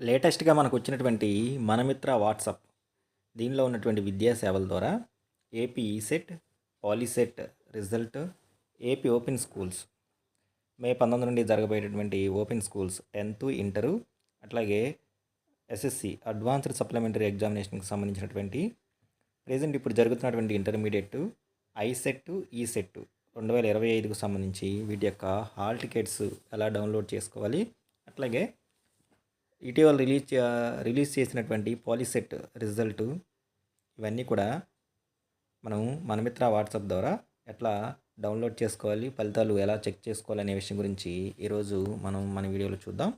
లేటెస్ట్గా మనకు వచ్చినటువంటి మనమిత్ర వాట్సాప్ దీనిలో ఉన్నటువంటి విద్యా సేవల ద్వారా AP ECET POLYCET result AP open schools May పంతొమ్మిది నుండి జరగబోయేటటువంటి ఓపెన్ స్కూల్స్ టెన్త్ ఇంటరు అట్లాగే ఎస్ఎస్సి అడ్వాన్స్డ్ సప్లిమెంటరీ ఎగ్జామినేషన్కి సంబంధించినటువంటి ప్రజెంట్ ఇప్పుడు జరుగుతున్నటువంటి ఇంటర్మీడియట్ ఐసెట్ ఈసెట్ రెండు వేల ఇరవై ఐదుకు సంబంధించి వీటి యొక్క హాల్ టికెట్స్ ఎలా డౌన్లోడ్ చేసుకోవాలి అట్లాగే ఇటీవల రిలీజ్ రిలీజ్ చేసినటువంటి పాలిసెట్ రిజల్ట్ ఇవన్నీ కూడా మనం మనమిత్ర వాట్సాప్ ద్వారా ఎట్లా డౌన్లోడ్ చేసుకోవాలి ఫలితాలు ఎలా చెక్ చేసుకోవాలి అనే విషయం గురించి ఈరోజు మనం మన వీడియోలో చూద్దాం.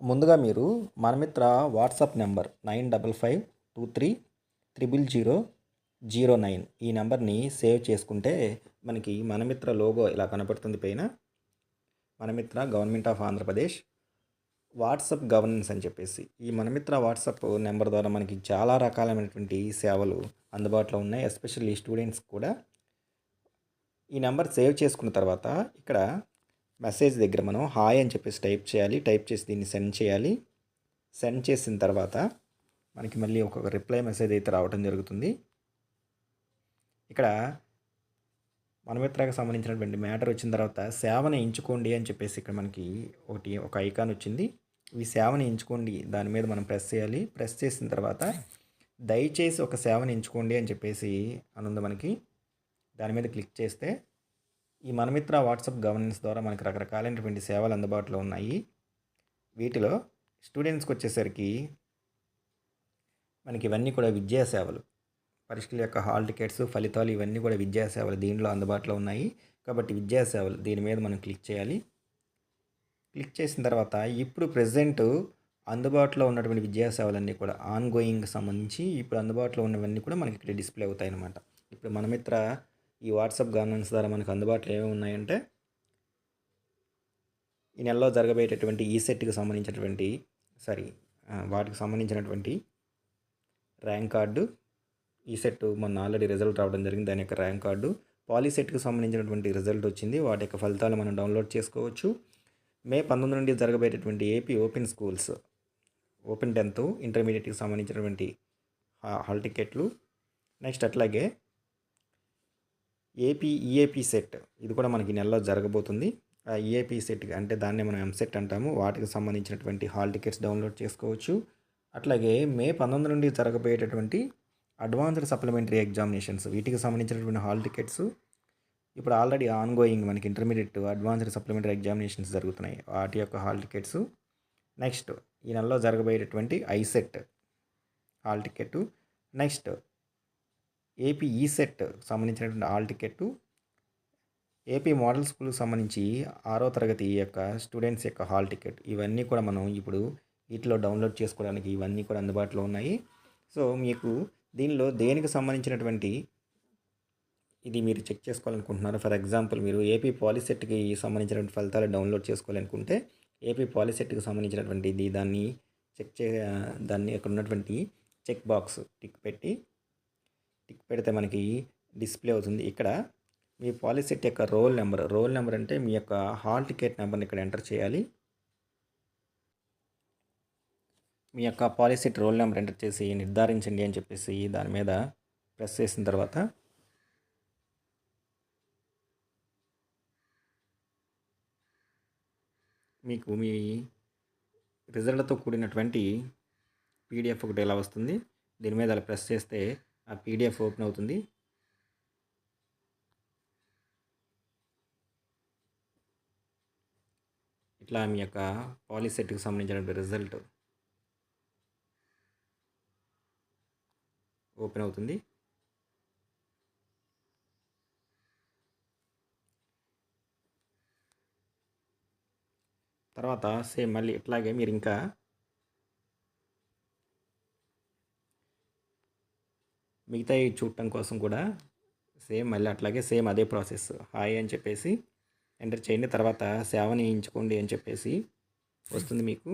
ముందుగా మీరు Manamitra WhatsApp number nine double five two three triple zero zero nine ఈ నెంబర్ని సేవ్ చేసుకుంటే మనకి మనమిత్ర లోగో ఇలా కనపడుతుంది పైన. Manamitra government of Andhra Pradesh WhatsApp governance అని చెప్పేసి ఈ మనమిత్ర వాట్సప్ నెంబర్ ద్వారా మనకి చాలా రకాలైనటువంటి సేవలు అందుబాటులో ఉన్నాయి. ఎస్పెషల్లీ స్టూడెంట్స్ కూడా ఈ నెంబర్ సేవ్ చేసుకున్న తర్వాత ఇక్కడ మెసేజ్ దగ్గర మనం హాయ్ అని చెప్పేసి టైప్ చేయాలి. టైప్ చేసి దీన్ని సెండ్ చేయాలి. సెండ్ చేసిన తర్వాత మనకి మళ్ళీ ఒక రిప్లై మెసేజ్ అయితే రావడం జరుగుతుంది. ఇక్కడ మనమిత్రకు సంబంధించినటువంటి మ్యాటర్ వచ్చిన తర్వాత సేవను ఎంచుకోండి అని చెప్పేసి ఇక్కడ మనకి ఒకటి ఒక ఐకాన్ వచ్చింది. ఈ సేవను ఎంచుకోండి దాని మీద మనం ప్రెస్ చేయాలి. ప్రెస్ చేసిన తర్వాత దయచేసి ఒక సేవను ఎంచుకోండి అని చెప్పేసి అనుంది మనకి దాని మీద క్లిక్ చేస్తే ఈ మనమిత్ర వాట్సాప్ గవర్నెన్స్ ద్వారా మనకి రకరకాలైనటువంటి సేవలు అందుబాటులో ఉన్నాయి. వీటిలో స్టూడెంట్స్కి వచ్చేసరికి మనకి ఇవన్నీ కూడా విద్యా సేవలు. పరీక్షల యొక్క హాల్ టికెట్స్ ఫలితాలు ఇవన్నీ కూడా విద్యా సేవలు దీనిలో అందుబాటులో ఉన్నాయి. కాబట్టి విద్యా సేవలు దీని మీద మనం క్లిక్ చేయాలి. క్లిక్ చేసిన తర్వాత ఇప్పుడు ప్రజెంట్ అందుబాటులో ఉన్నటువంటి విద్యాసేవలన్నీ కూడా ఆన్ గోయింగ్ సంబంధించి ఇప్పుడు అందుబాటులో ఉన్నవన్నీ కూడా మనకి ఇక్కడ డిస్ప్లే అవుతాయి అన్నమాట ఇప్పుడు మన మిత్ర ఈ వాట్సాప్ గవర్నెన్స్ ద్వారా మనకు అందుబాటులో ఏమేమి ఉన్నాయంటే ఈ నెలలో జరగబోయేటటువంటి ఈ సెట్కి సంబంధించినటువంటి సారీ వాటికి సంబంధించినటువంటి ర్యాంక్ కార్డు ఈ సెట్ మొన్న ఆల్రెడీ రిజల్ట్ రావడం జరిగింది. దాని యొక్క ర్యాంక్ కార్డు పాలీసెట్కి సంబంధించినటువంటి రిజల్ట్ వచ్చింది. వాటి యొక్క ఫలితాలు మనం డౌన్లోడ్ చేసుకోవచ్చు. మే పంతొమ్మిది నుండి జరగబోయేటటువంటి AP open schools open tenth ఇంటర్మీడియట్కి సంబంధించినటువంటి హా- హాల్ టికెట్లు. నెక్స్ట్ అట్లాగే ఏపీ ఈఏపీ సెట్ ఇది కూడా మనకి నెలలో జరగబోతుంది. ఆ ఈఏపీ సెట్ అంటే దాన్ని మనం ఎంసెట్ అంటాము. వాటికి సంబంధించినటువంటి హాల్ టికెట్స్ డౌన్లోడ్ చేసుకోవచ్చు. అట్లాగే మే పంతొమ్మిది నుండి జరగబోయేటటువంటి అడ్వాన్స్డ్ సప్లిమెంటరీ ఎగ్జామినేషన్స్. వీటికి సంబంధించినటువంటి హాల్ టికెట్స్. ఇప్పుడు ఆల్రెడీ ఆన్ గోయింగ్ మనకి ఇంటర్మీడియట్ అడ్వాన్స్డ్ సప్లిమెంటరీ ఎగ్జామినేషన్స్ జరుగుతున్నాయి. వాటి యొక్క హాల్ టికెట్స్. నెక్స్ట్ ఈ నెలలో జరగబోయేటటువంటి ICET hall ticket. Next AP ECET సంబంధించినటువంటి హాల్ టికెట్. ఏపీ మోడల్ స్కూల్కి సంబంధించి ఆరో తరగతి యొక్క స్టూడెంట్స్ యొక్క హాల్ టికెట్. ఇవన్నీ కూడా మనం ఇప్పుడు వీటిలో డౌన్లోడ్ చేసుకోవడానికి ఇవన్నీ కూడా అందుబాటులో ఉన్నాయి. సో మీకు దీనిలో దేనికి సంబంధించినటువంటి ఇది మీరు చెక్ చేసుకోవాలనుకుంటున్నారు ఫర్ ఎగ్జాంపుల్ మీరు ఏపీ పాలిసెట్కి సంబంధించినటువంటి ఫలితాలు డౌన్లోడ్ చేసుకోవాలనుకుంటే ఏపీ పాలిసెట్కి సంబంధించినటువంటి ఇది దాన్ని చెక్ చే దాన్ని అక్కడ ఉన్నటువంటి చెక్ బాక్స్ టిక్ పెట్టి టిక్ పెడితే మనకి డిస్ప్లే అవుతుంది. ఇక్కడ మీ పాలిసెట్ యొక్క రోల్ నెంబర్ రోల్ నెంబర్ అంటే మీ యొక్క హాల్ టికెట్ నెంబర్ని ఇక్కడ ఎంటర్ చేయాలి. మీ యొక్క పాలిసెట్ రోల్ నెంబర్ ఎంటర్ చేసి నిర్ధారించండి అని చెప్పేసి దాని మీద ప్రెస్ చేసిన తర్వాత మీకు మీ రిజల్ట్తో కూడినటువంటి పీడిఎఫ్ ఒకటి ఎలా వస్తుంది? దీని మీద అలా ప్రెస్ చేస్తే ఆ పీడిఎఫ్ ఓపెన్ అవుతుంది. ఇట్లా మీ యొక్క పాలిసెట్కి సంబంధించినటువంటి రిజల్ట్ ఓపెన్ అవుతుంది. తర్వాత సేమ్ మళ్ళీ ఇట్లాగే మీరు ఇంకా మిగతా చూడటం కోసం కూడా సేమ్ మళ్ళీ అట్లాగే సేమ్ అదే ప్రాసెస్. హాయ్ అని చెప్పేసి ఎంటర్ చేయండి. తర్వాత సేవని ఎంచుకోండి అని చెప్పేసి వస్తుంది మీకు.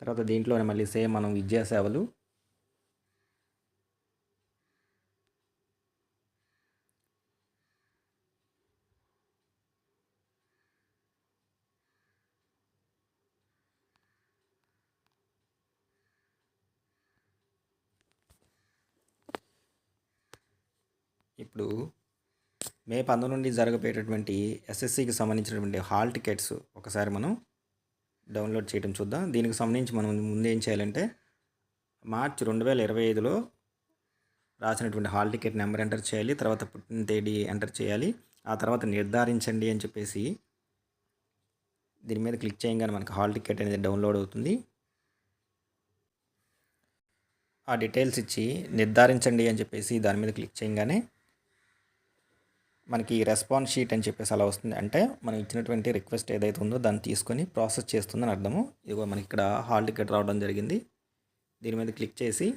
తర్వాత దీంట్లోనే మళ్ళీ సేమ్ మనం విద్యా సేవలు ఇప్పుడు మే పంతొమ్మిది నుండి జరగబోయేటటువంటి ఎస్ఎస్సికి సంబంధించినటువంటి హాల్ టికెట్స్ ఒకసారి మనం డౌన్లోడ్ చేయడం చూద్దాం. దీనికి సంబంధించి మనం ముందేం చేయాలంటే మార్చ్ రెండు వేల ఇరవై ఐదులో రాసినటువంటి హాల్ టికెట్ నెంబర్ ఎంటర్ చేయాలి తర్వాత పుట్టిన తేదీ ఎంటర్ చేయాలి ఆ తర్వాత నిర్ధారించండి అని చెప్పేసి దీని మీద క్లిక్ చేయగానే మనకు హాల్ టికెట్ అనేది డౌన్లోడ్ అవుతుంది. ఆ డీటెయిల్స్ ఇచ్చి నిర్ధారించండి అని చెప్పేసి దాని మీద క్లిక్ చేయగానే మనకి రెస్పాన్స్ షీట్ అని చెప్పేసి అలా వస్తుంది. అంటే మనం ఇచ్చినటువంటి రిక్వెస్ట్ ఏదైతే ఉందో దాన్ని తీసుకొని ప్రాసెస్ చేస్తుందని అర్థము. ఇదిగో మనకి ఇక్కడ హాల్ టికెట్ రావడం జరిగింది. దీని మీద క్లిక్ చేసి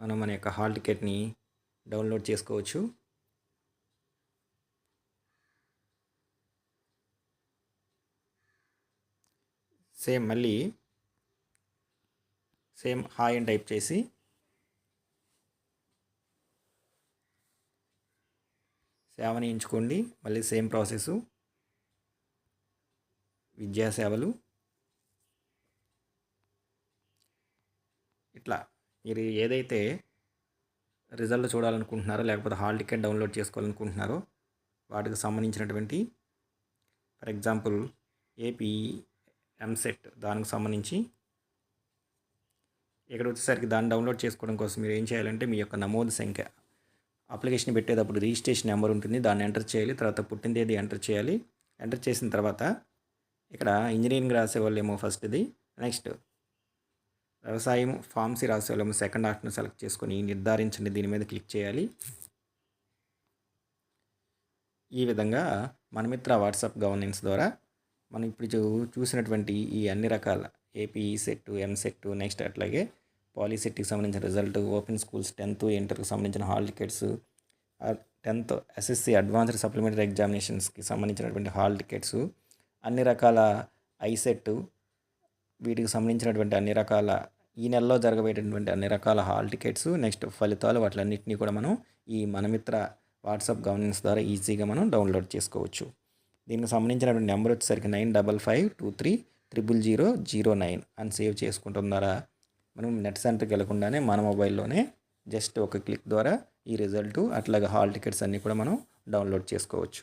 మనం మన యొక్క హాల్ టికెట్ని డౌన్లోడ్ చేసుకోవచ్చు. సేమ్ మళ్ళీ సేమ్ హాయ్ అని టైప్ చేసి సేవని ఎంచుకోండి. మళ్ళీ సేమ్ ప్రాసెస్. విద్యా సేవలు. ఇట్లా మీరు ఏదైతే రిజల్ట్ చూడాలనుకుంటున్నారో లేకపోతే హాల్ టికెట్ డౌన్లోడ్ చేసుకోవాలనుకుంటున్నారో వాటికి సంబంధించినటువంటి ఫర్ ఎగ్జాంపుల్ ఏపీ ఎంసెట్ దానికి సంబంధించి ఇక్కడ వచ్చేసరికి దాన్ని డౌన్లోడ్ చేసుకోవడం కోసం మీరు ఏం చేయాలంటే మీ యొక్క నమోదు సంఖ్య అప్లికేషన్ పెట్టేటప్పుడు రిజిస్ట్రేషన్ నెంబర్ ఉంటుంది. దాన్ని ఎంటర్ చేయాలి. తర్వాత పుట్టిన తేదీ ఎంటర్ చేయాలి. ఎంటర్ చేసిన తర్వాత ఇక్కడ ఇంజనీరింగ్ రాసేవాళ్ళేమో ఫస్ట్ది. నెక్స్ట్ వ్యవసాయం ఫార్మసీ రాసేవాళ్ళేమో సెకండ్ ఆప్షన్ సెలెక్ట్ చేసుకొని నిర్ధారించండి. దీని మీద క్లిక్ చేయాలి. ఈ విధంగా మనమిత్ర వాట్సాప్ గవర్నెన్స్ ద్వారా మనం ఇప్పుడు చూ- చూసినటువంటి ఈ అన్ని రకాల ఏపీ సెట్ ఎంసెట్ నెక్స్ట్ అట్లాగే పాలిసెట్కి సంబంధించిన రిజల్ట్ ఓపెన్ స్కూల్స్ టెన్త్ ఇంటర్కి సంబంధించిన hall tickets tenth SSC advanced supplementary ఎగ్జామినేషన్స్కి సంబంధించినటువంటి హాల్ టికెట్స్ అన్ని రకాల ఐసెట్ వీటికి సంబంధించినటువంటి అన్ని రకాల ఈ నెలలో జరగబోయేటటువంటి అన్ని రకాల హాల్ టికెట్స్ నెక్స్ట్ ఫలితాలు వాటిలన్నింటినీ కూడా మనం ఈ మనమిత్ర వాట్సాప్ గవర్నెన్స్ ద్వారా ఈజీగా మనం డౌన్లోడ్ చేసుకోవచ్చు. దీనికి సంబంధించినటువంటి నెంబర్ వచ్చేసరికి nine double five two three triple zero zero nine అని సేవ్ చేసుకుంటాం మనం నెట్ సెంటర్కి వెళ్ళకుండానే మన మొబైల్లోనే జస్ట్ ఒక క్లిక్ ద్వారా ఈ రిజల్ట్ అట్లాగే హాల్ టికెట్స్ అన్నీ కూడా మనం డౌన్లోడ్ చేసుకోవచ్చు.